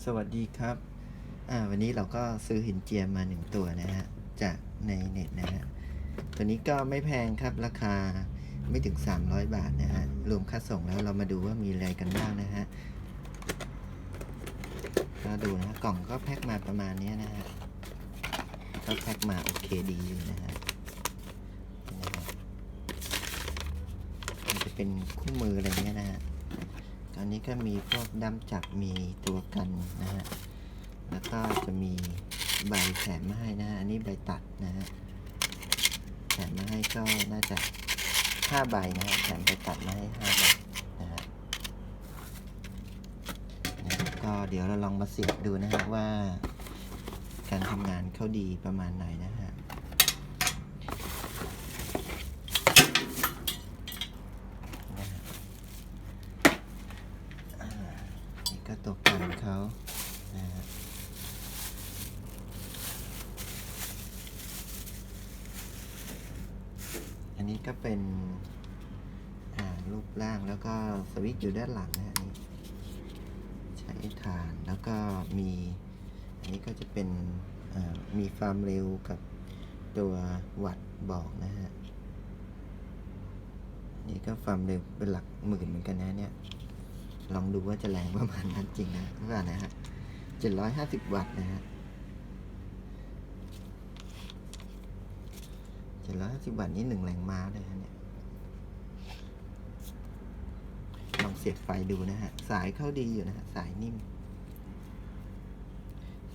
สวัสดีครับ อ่า วันนี้เราก็ซื้อหินเจียมมาหนึ่งตัวนะฮะ จากในเน็ตนะฮะ ตัวนี้ก็ไม่แพงครับราคาไม่ถึง 300 บาทนะฮะ รวมค่าส่งแล้วเรามาดูว่ามีอะไรกันบ้างนะฮะก็ดูนะฮะ กล่องก็แพ็คมาประมาณนี้นะฮะ ก็แพ็คมาโอเคดีอยู่นะฮะมันจะเป็นคู่มืออะไรเงี้ยนะฮะ อันนี้ก็มีพวกด้ามจับมีตัวกันนะฮะ แล้วก็จะมีใบแถมมาให้นะฮะ อันนี้ใบตัดนะฮะ แถมมาให้ก็น่าจะห้าใบนะฮะ แถมใบตัดมาให้ห้าใบนะฮะก็เดี๋ยวเราลองมาเสียบดูนะฮะว่า การทำงานเขาดีประมาณไหนนะฮะ อ่านี่ก็ตัวกันเขานะฮะ อันนี้ก็เป็นรูปร่างแล้วก็สวิตช์อยู่ด้านหลังนะฮะนี่ใช้ฐานแล้วก็มี อันนี้ก็จะเป็นมีความเร็วกับตัววัตต์บอกนะฮะนี่ก็ความเร็วเป็นหลักหมื่นเหมือนกันนะเนี่ยลองดูว่าจะแรงประมาณนั้นจริงนะว่านะฮะเจ็ดร้อยห้าสิบวัตต์นะฮะ เจ็ดร้อยห้าสิบวัตต์นี่หนึ่งแรงม้าเลยฮะเนี่ยลองเสียบไฟดูนะฮะ สายเข้าดีอยู่นะฮะ สายนิ่ม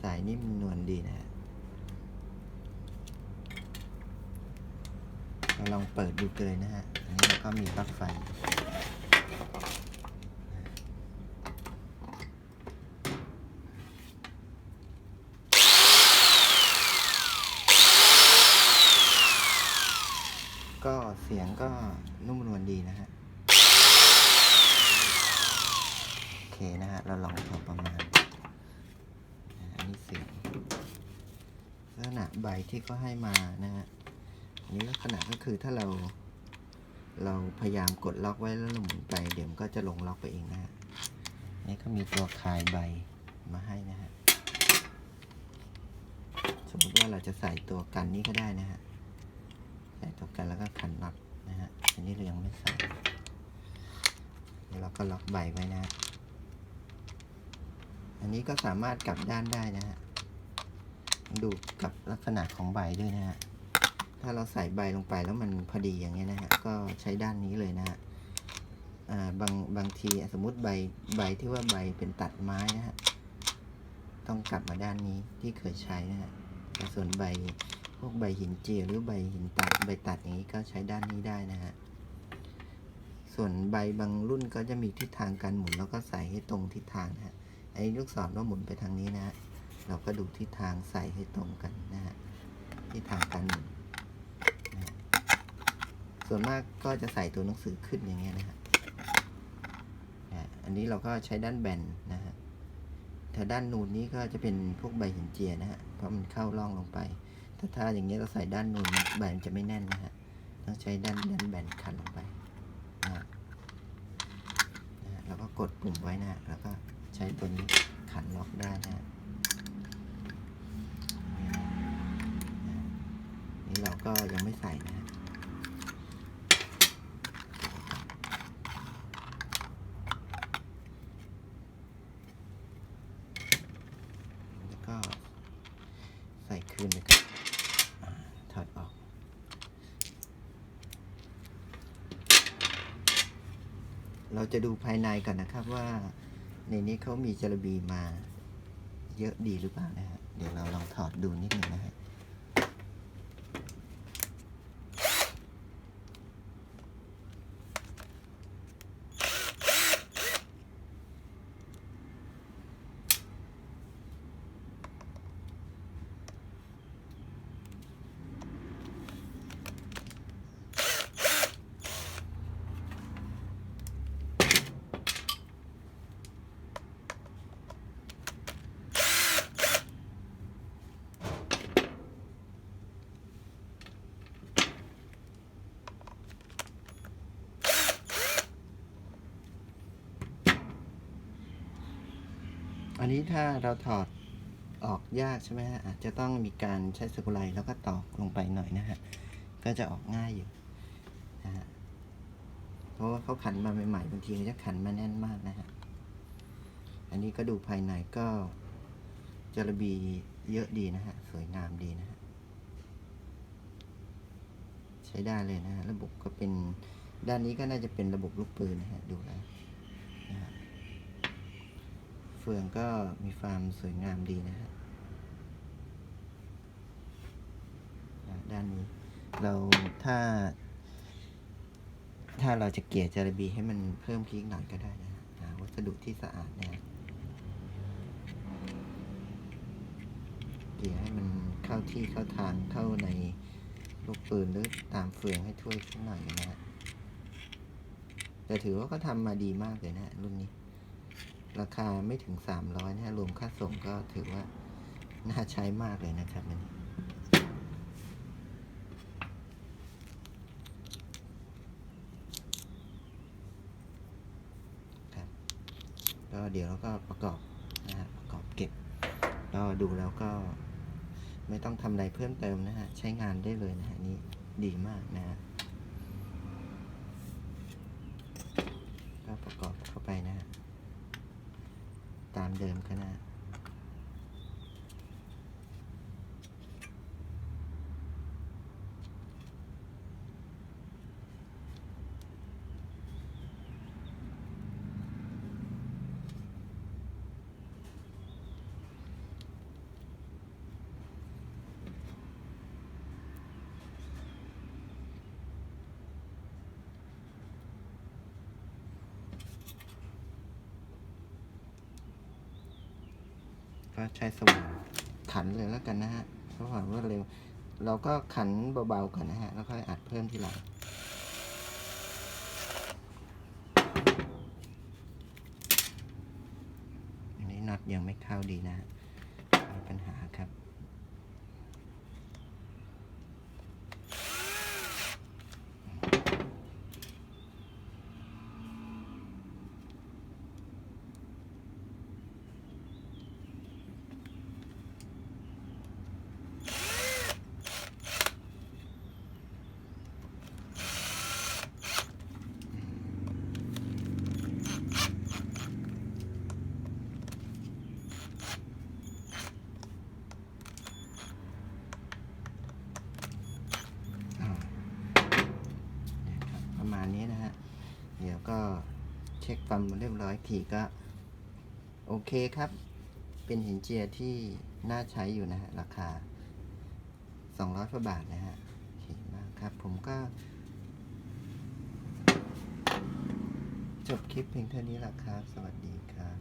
สายนิ่มนวลดีนะฮะเราลองเปิดดูกันเลยนะฮะ อันนี้ก็มีปลั๊กไฟ ก็ เสียงก็นุ่มนวลดีนะฮะ โอเคนะฮะ เราลองพอประมาณ อันนี้เสียงลักษณะใบที่เขาให้มานะฮะ อันนี้ลักษณะก็คือถ้าเรา เราพยายามกดล็อกไว้แล้วเราหมุนไป เดี๋ยวมันก็จะลงล็อกไปเองนะฮะนี่ก็มีตัวคลายใบมาให้นะฮะ สมมติว่าเราจะใส่ตัวกันนี้ก็ได้นะฮะ ใส่ตัวกันแล้วก็ขันน็อตนะฮะอันนี้เรายังไม่ใส่เดี๋ยวเราก็ล็อกใบไว้นะฮะอันนี้ก็สามารถกลับด้านได้นะฮะดูกับลักษณะของใบด้วยนะฮะถ้าเราใส่ใบลงไปแล้วมันพอดีอย่างเงี้ยนะฮะก็ใช้ด้านนี้เลยนะฮะอ่าบางบางทีสมมุติใบใบที่ว่าใบเป็นตัดไม้นะฮะต้องกลับมาด้านนี้ที่เคยใช้นะฮะแต่ส่วนใบ พวกใบหินเจียหรือใบหินตัดใบตัดอย่างนี้ก็ใช้ด้านนี้ได้นะฮะ ส่วนใบบางรุ่นก็จะมีทิศทางการหมุนแล้วก็ใส่ให้ตรงทิศทางนะฮะ อันนี้ลูกศรว่าหมุนไปทางนี้นะฮะ เราก็ดูทิศทางใส่ให้ตรงกันนะฮะ ทิศทางการหมุนนะส่วนมากก็จะใส่ตัวหนังสือขึ้นอย่างเงี้ยนะฮะอันนี้เราก็ใช้ด้านแบนนะฮะแต่ด้านนูนนี้ก็จะเป็นพวกใบหินเจียนะฮะ เพราะมันเข้าร่องลงไป ถ้าทาอย่างเงี้ยเราใส่ด้านนูนแบนจะไม่แน่นนะฮะต้องใช้ด้านด้านแบนขันลงไปนะนะแล้วก็กดปุ่มไว้นะแล้วก็ใช้ตัวนี้ขันล็อกได้นะฮะนี่เราก็ยังไม่ใส่นะฮะแล้วก็ใส่คืนเลยครับอ่าถอดออก เราจะดูภายในก่อนนะครับว่าในนี้เขามีจระบีมาเยอะดีหรือเปล่านะฮะเดี๋ยวเราลองถอดดูนิดหนึ่งนะฮะ นนี้ถ้าเราถอดออกยากใช่ไหมฮะอาจจะต้องมีการใช้สกุไลแล้วก็ตอกลงไปหน่อยนะฮะ ก็จะออกง่ายอยู่นะฮะ เพราะว่าเขาขันมาใหม่ๆบางทีเขาจะขันมาแน่นมากนะฮะ อันนี้ก็ดูภายในก็จระบีเยอะดีนะฮะ สวยงามดีนะฮะ ใช้ได้เลยนะฮะ ระบบก็เป็นด้านนี้ก็น่าจะเป็นระบบลูกปืนนะฮะ ดูแล้ว ฟืองก็มีความสวยงามดีนะฮะด้านนี้เราถ้า ถ้าเราจะเกลี่ยจาระบีให้มันเพิ่มคลิกหน่อยก็ได้นะฮะหาวัสดุที่สะอาดนะฮะเกลี่ยให้มันเข้าที่เข้าทางเข้าในลูกปืนหรือตามเฟืองให้ถ้วยสักหน่อยนะฮะแต่ถือว่าก็ทำมาดีมากเลยนะรุ่นนี้ ราคาไม่ถึงสามร้อยนะฮะรวมค่าส่งก็ถือว่า น่าใช้มากเลยนะครับอันครับก็เดี๋ยวเราก็ประกอบนะฮะประกอบเก็บ ก็ดูแล้วก็ไม่ต้องทำอะไรเพิ่มเติมนะฮะ ใช้งานได้เลยนะฮะ นี่ดีมากนะฮะ ก็ประกอบเข้าไปนะฮะ ตามเดิมก็นะ ก็ใช้สว่านขันเลยแล้วกันนะฮะเพราะว่ามรวดเร็ว เราก็ขันเบาๆก่อนนะฮะ แล้วค่อยอัดเพิ่มทีหลังอันนี้น็อตยังไม่เข้าดีนะฮะมีปัญหาครับ อ่าเนี่ยครับประมาณนี้นะฮะ เดี๋ยวก็ ฟันมาเรียบร้อยอีกทีก็ โอเคครับ เป็นหินเจียที่น่าใช้อยู่นะฮะ ราคา 200กว่าบาทนะฮะโอเคมากครับ ผมก็ จบคลิปเพียงเท่านี้แหละครับ สวัสดีครับ